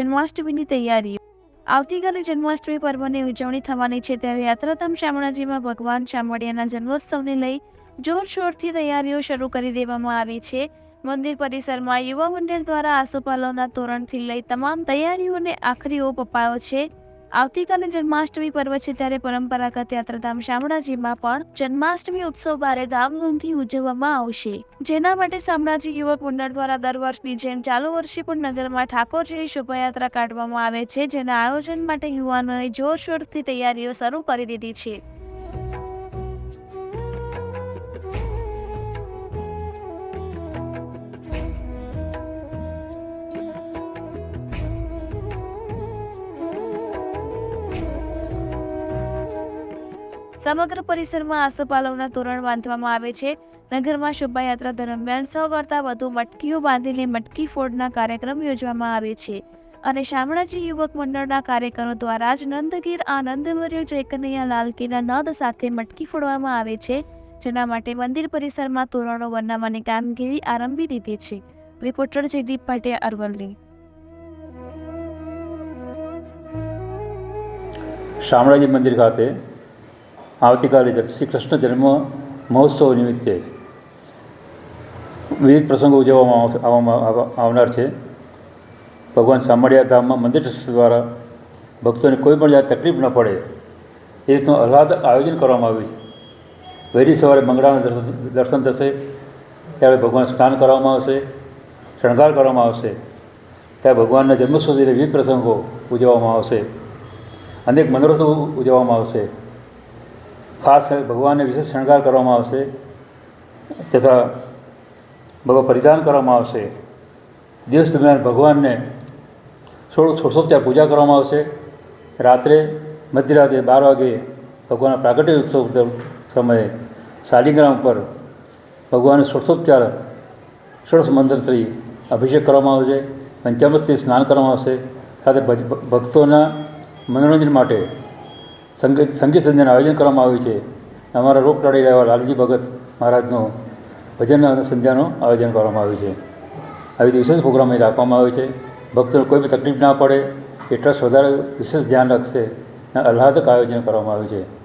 જન્માષ્ટમીની તૈયારી. આવતીકાલે જન્માષ્ટમી પર્વની ઉજવણી થવાની છે, ત્યારે યાત્રાધામ શામળાજીમાં ભગવાન શામળિયાના જન્મોત્સવને લઈ જોરશોરથી તૈયારીઓ શરૂ કરી દેવામાં આવી છે. મંદિર પરિસરમાં યુવા મંડળ દ્વારા આસોપાલવના તોરણથી લઈ તમામ તૈયારીઓને આખરી ઓપ અપાયો છે. આવતીકાલે જન્માષ્ટમી પર્વ છે ત્યારે પરંપરાગત યાત્રાધામ શામળાજીમાં પણ જન્માષ્ટમી ઉત્સવ ભારે ધામધૂમથી ઉજવવામાં આવશે. જેના માટે શામળાજી યુવક મંડળ દ્વારા દર વર્ષની જેમ ચાલુ વર્ષે પણ નગરમાં ઠાકોરજીની શોભાયાત્રા કાઢવામાં આવે છે, જેના આયોજન માટે યુવાનોએ જોરશોરથી તૈયારીઓ શરૂ કરી દીધી છે. સમગ્ર પરિસરમાં આસોપાલવના તોરણ બાંધવામાં આવે છે. નગરમાં શોભાયાત્રા દરમિયાન સો કરતાં વધુ મટકીઓ બાંધીને મટકી ફોડના કાર્યક્રમ યોજવામાં આવે છે. અને શામળાજી યુવક મંડળના કાર્યકરો દ્વારા જ નંદગીર આનંદવર્ય જયકનૈયા લાલકીના નદ સાથે મટકી ફોડવામાં આવે છે. જેના માટે મંદિર પરિસરમાં તોરણો બનાવવાની કામગીરી આરંભી દીધી છે. રિપોર્ટર જયદીપ પાટિયા અરવલ્લી. શામળાજી મંદિર ખાતે આવતીકાલે શ્રી કૃષ્ણ જન્મ મહોત્સવ નિમિત્તે વિવિધ પ્રસંગો ઉજવવામાં આવવામાં આવનાર છે. ભગવાન સામળિયા ધામમાં મંદિર દ્વારા ભક્તોને કોઈ પણ જાત તકલીફ ન પડે એ રીતનું આહલાદ આયોજન કરવામાં આવ્યું છે. વહેલી સવારે મંગળાના દર્શન થશે, ત્યારે ભગવાન સ્નાન કરવામાં આવશે, શણગાર કરવામાં આવશે, ત્યારે ભગવાનના જન્મ સુધીના વિવિધ પ્રસંગો ઉજવવામાં આવશે, અનેક મનોરથો ઉજવવામાં આવશે. ખાસ ભગવાનને વિશેષ શણગાર કરવામાં આવશે, તથા ભગવાન પરિધાન કરવામાં આવશે. દિવસ દરમિયાન ભગવાનને સોળ સોળસોપચાર પૂજા કરવામાં આવશે. રાત્રે મધ્યરાત્રે બાર વાગે ભગવાનના પ્રાગટ્ય ઉત્સવ સમયે શાલિગ્રામ પર ભગવાનને સોળસોપચાર ષોડશ મંત્રથી અભિષેક કરવામાં આવશે, પંચામૃતથી સ્નાન કરવામાં આવશે. સાથે ભક્તોના મનોરંજન માટે સંગીત સંગીત સંધ્યાનું આયોજન કરવામાં આવ્યું છે. અમારા રોગ રહેવા લાલજી ભગત મહારાજનું ભજન સંધ્યાનું આયોજન કરવામાં આવ્યું છે. આવી રીતે વિશેષ પ્રોગ્રામ અહીં રાખવામાં આવ્યો છે. ભક્તોને કોઈ પણ તકલીફ ના પડે, એ ટ્રસ્ટ વધારે વિશેષ ધ્યાન રાખશે અને આહલાદક આયોજન કરવામાં આવ્યું છે.